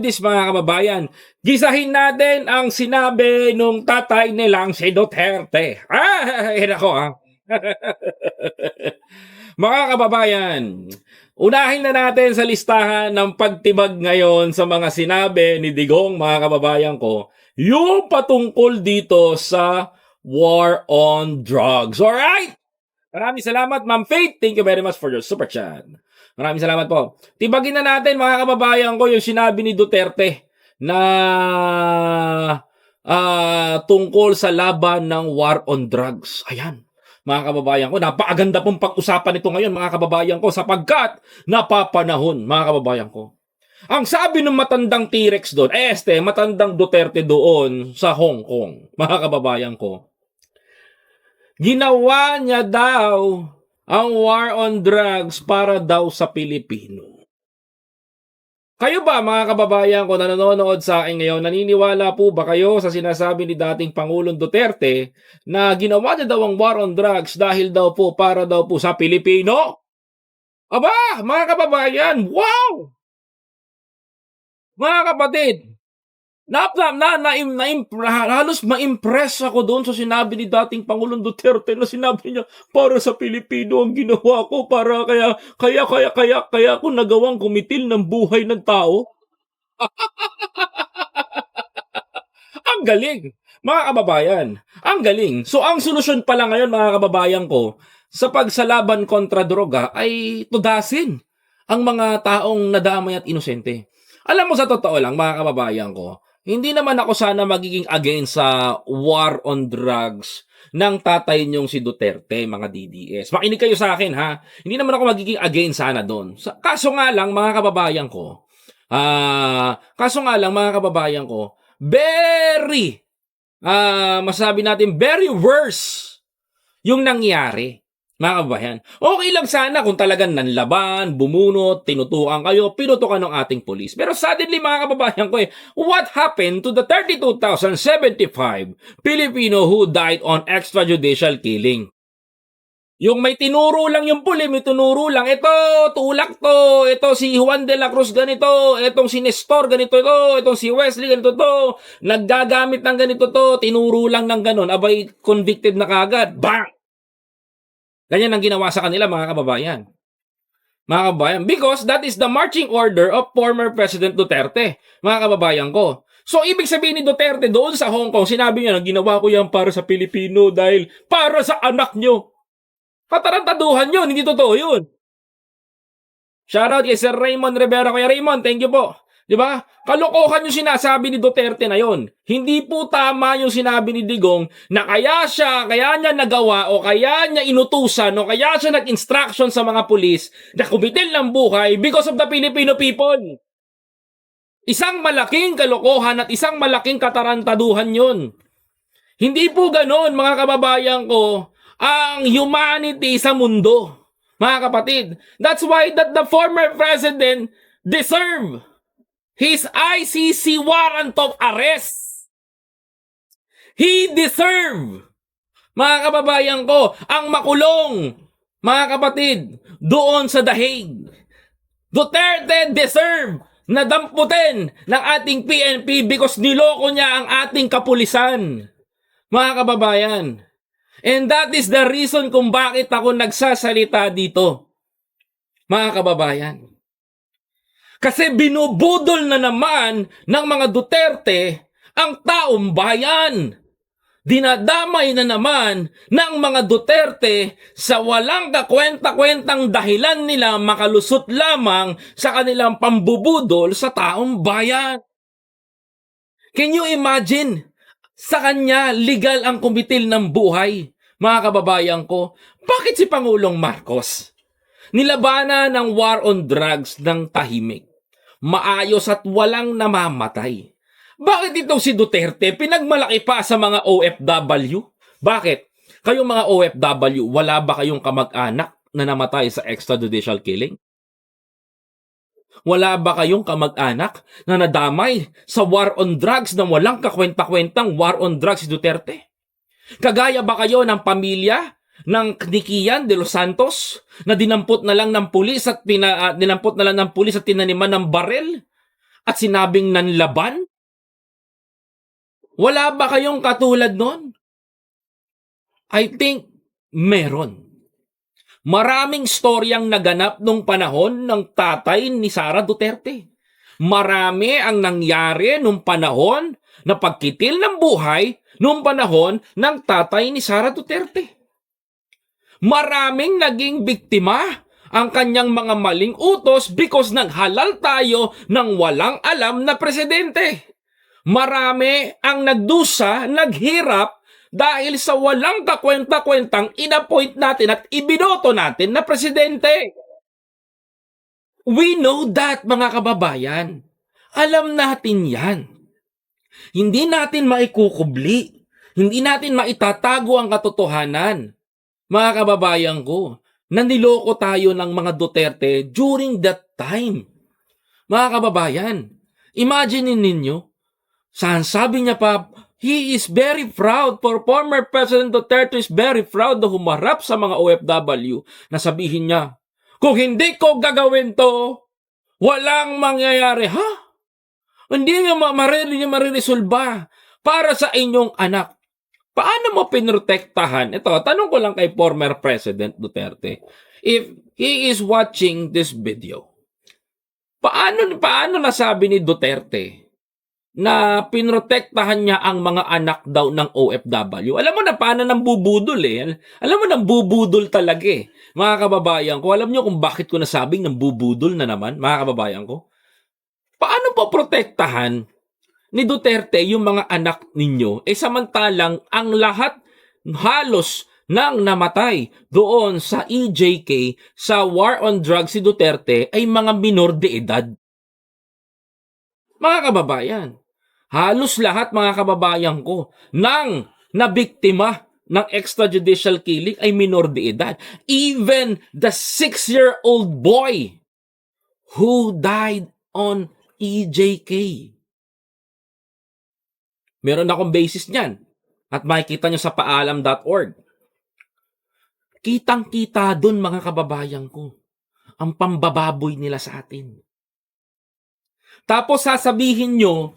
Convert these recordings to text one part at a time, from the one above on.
this mga kababayan, gisahin natin ang sinabi nung tatay nilang si Duterte. Ah, ako ah. mga kababayan, unahin na natin sa listahan ng pagtibag ngayon sa mga sinabi ni Digong, mga kababayan ko, yung patungkol dito sa war on drugs. Alright? Maraming salamat, Ma'am Faith. Thank you very much for your super chat. Maraming salamat po. Tibagin na natin mga kababayan ko yung sinabi ni Duterte na ah, tungkol sa laban ng war on drugs. Ayan. Mga kababayan ko, napakaganda pong pag-usapan ito ngayon mga kababayan ko sapagkat napapanahon mga kababayan ko. Ang sabi ng matandang T-Rex doon, eh este, matandang Duterte doon sa Hong Kong, mga kababayan ko. Ginawa niya daw ang war on drugs para daw sa Pilipino. Kayo ba mga kababayan ko na nanonood sa akin ngayon, naniniwala po ba kayo sa sinasabi ni dating Pangulong Duterte na ginawa niya daw ang war on drugs dahil daw po para daw po sa Pilipino? Aba, mga kababayan, wow! Mga kapatid, na, na, na, na, na, halos ma-impress ako doon sa sinabi ni dating Pangulong Duterte na sinabi niya para sa Pilipino ang ginawa ko para kaya kaya kaya kaya kaya ako nagawang kumitil ng buhay ng tao. ang galing, mga kababayan. Ang galing. So ang solusyon pala ngayon mga kababayan ko sa pagsalaban kontra droga ay tudasin ang mga taong nadamay at inosente. Alam mo sa totoo lang mga kababayan ko, hindi naman ako sana magiging against sa war on drugs ng tatay niyong si Duterte, mga DDS. Makinig kayo sa akin ha. Hindi naman ako magiging against sana doon. Kaso nga lang mga kababayan ko, ah, kaso nga lang mga kababayan ko, very ah, masabi natin very worse yung nangyari. Mga kababayan, okay lang sana kung talagang nanlaban, bumunot, tinutukan kayo, pinutukan ng ating polis. Pero suddenly mga kababayan ko eh, what happened to the 32,075 Filipino who died on extrajudicial killing? Yung may tinuro lang yung puli, may tinuro lang, ito, tulak to, ito si Juan de la Cruz ganito, itong si Nestor ganito to, itong si Wesley ganito to, naggagamit ng ganito to, tinuro lang ng ganon, abay convicted na kagad, bang! Ganyan ang ginawa sa kanila mga kababayan. Mga kababayan, because that is the marching order of former President Duterte, mga kababayan ko. So, ibig sabihin ni Duterte doon sa Hong Kong, sinabi niya na ginawa ko yan para sa Pilipino dahil para sa anak nyo. Katarantaduhan yun, hindi totoo yun. Shoutout kay Sir Raymond Rivera. Kuya Raymond, thank you po. Di ba? Kalokohan yung sinasabi ni Duterte na yon. Hindi po tama yung sinabi ni Digong na kaya siya, kaya niya nagawa o kaya niya inutusan o kaya siya nag-instruction sa mga pulis na kumitil ng buhay because of the Filipino people. Isang malaking kalokohan at isang malaking katarantaduhan yon. Hindi po ganon mga kababayan ko ang humanity sa mundo. Mga kapatid, that's why that the former president deserve his ICC warrant of arrest. He deserve, mga kababayan ko, ang makulong, mga kapatid, doon sa Dahig. Duterte deserve na damputin ng ating PNP because niloko niya ang ating kapulisan. Mga kababayan. And that is the reason kung bakit ako nagsasalita dito. Mga kababayan. Kasi binubudol na naman ng mga Duterte ang taong bayan. Dinadamay na naman ng mga Duterte sa walang kakwenta-kwentang dahilan nila makalusot lamang sa kanilang pambubudol sa taong bayan. Can you imagine? Sa kanya, legal ang kumitil ng buhay. Mga kababayan ko, bakit si Pangulong Marcos? Nilabanan ng war on drugs ng tahimik. Maayos at walang namamatay. Bakit itong si Duterte pinagmalaki pa sa mga OFW? Bakit? Kayong mga OFW, wala ba kayong kamag-anak na namatay sa extrajudicial killing? Wala ba kayong kamag-anak na nadamay sa war on drugs na walang kakwenta-kwentang war on drugs si Duterte? Kagaya ba kayo ng pamilya ng Nikian de los Santos na dinampot na lang ng pulis at pina, uh, dinampot na lang ng pulis at tinaniman ng barel? at sinabing nanlaban? Wala ba kayong katulad nun? I think meron. Maraming storyang naganap nung panahon ng tatay ni Sara Duterte. Marami ang nangyari nung panahon na pagkitil ng buhay nung panahon ng tatay ni Sara Duterte. Maraming naging biktima ang kanyang mga maling utos because naghalal tayo ng walang alam na presidente. Marami ang nagdusa, naghirap dahil sa walang kakwenta-kwentang inappoint natin at ibinoto natin na presidente. We know that, mga kababayan. Alam natin yan. Hindi natin maikukubli. Hindi natin maitatago ang katotohanan. Mga kababayan ko, naniloko tayo ng mga Duterte during that time. Mga kababayan, imagine ninyo, saan sabi niya pa, he is very proud for former President Duterte is very proud na humarap sa mga OFW na sabihin niya, kung hindi ko gagawin to, walang mangyayari. Ha? Hindi niya ma- mariresolba para sa inyong anak. Paano mo pinrotektahan? Ito, tanong ko lang kay former President Duterte. If he is watching this video, paano, paano nasabi ni Duterte na pinrotektahan niya ang mga anak daw ng OFW? Alam mo na paano nang bubudol eh. Alam mo nang bubudol talaga eh. Mga kababayan ko, alam niyo kung bakit ko nasabing nang bubudol na naman, mga kababayan ko? Paano po protektahan ni Duterte yung mga anak ninyo, eh samantalang ang lahat halos nang namatay doon sa EJK sa war on drugs si Duterte ay mga minor de edad. Mga kababayan, halos lahat mga kababayan ko nang nabiktima ng extrajudicial killing ay minor de edad. Even the six-year-old boy who died on EJK. Meron akong basis niyan. At makikita nyo sa paalam.org. Kitang-kita dun mga kababayan ko. Ang pambababoy nila sa atin. Tapos sasabihin nyo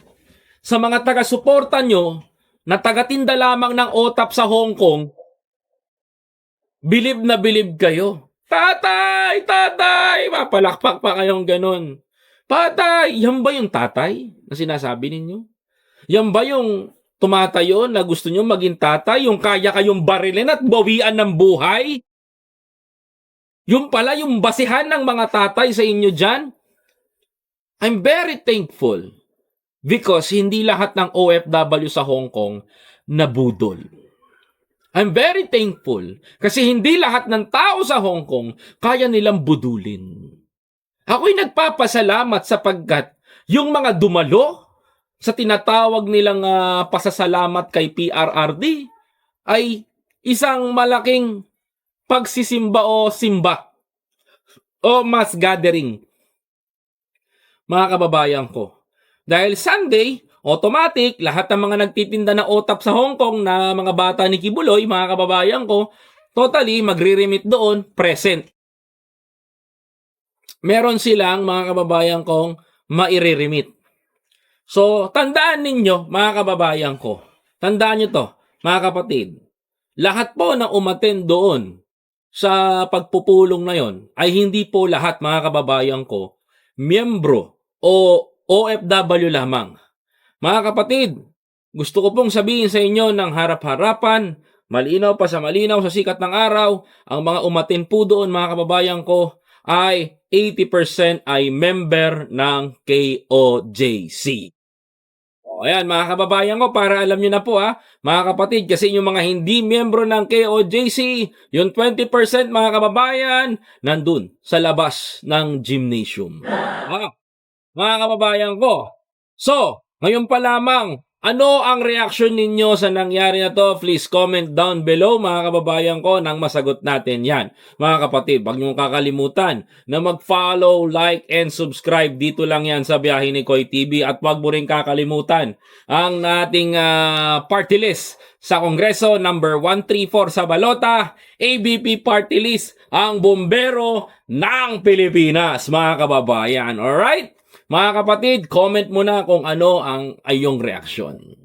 sa mga taga-suporta nyo na tagatinda lamang ng otap sa Hong Kong, bilib na bilib kayo. Tatay! Tatay! Mapalakpak pa kayong ganun. Tatay! Yan ba yung tatay na sinasabi ninyo? Yan ba yung tumatayo na gusto nyo maging tatay? Yung kaya kayong barilin at bawian ng buhay? Yung pala yung basihan ng mga tatay sa inyo dyan? I'm very thankful because hindi lahat ng OFW sa Hong Kong nabudol. I'm very thankful kasi hindi lahat ng tao sa Hong Kong kaya nilang budulin. Ako'y nagpapasalamat sapagkat yung mga dumalo sa tinatawag nilang ah, pasasalamat kay PRRD ay isang malaking pagsisimba o simba o mass gathering. Mga kababayan ko. Dahil Sunday, automatic, lahat ng mga nagtitinda na otap sa Hong Kong na mga bata ni Kibuloy, mga kababayan ko, totally magre-remit doon, present. Meron silang mga kababayan kong maire-remit. So, tandaan ninyo, mga kababayan ko, tandaan nyo to, mga kapatid, lahat po na umaten doon sa pagpupulong na yon ay hindi po lahat, mga kababayan ko, miyembro o OFW lamang. Mga kapatid, gusto ko pong sabihin sa inyo ng harap-harapan, malinaw pa sa malinaw sa sikat ng araw, ang mga umatin po doon mga kababayan ko ay 80% ay member ng KOJC. Ayan mga kababayan ko, para alam nyo na po ha, mga kapatid, kasi yung mga hindi miyembro ng KOJC, yung 20% mga kababayan, nandun sa labas ng gymnasium. Ah, mga kababayan ko. So, ngayon pa lamang, ano ang reaction ninyo sa nangyari na to? Please comment down below mga kababayan ko nang masagot natin yan. Mga kapatid, wag niyong kakalimutan na mag-follow, like, and subscribe. Dito lang yan sa Biyahe ni Koy TV. At wag mo rin kakalimutan ang ating ah, party list sa Kongreso number 134 sa Balota, ABP party list, ang bombero ng Pilipinas, mga kababayan. Alright? Mga kapatid, comment mo na kung ano ang ayong reaksyon.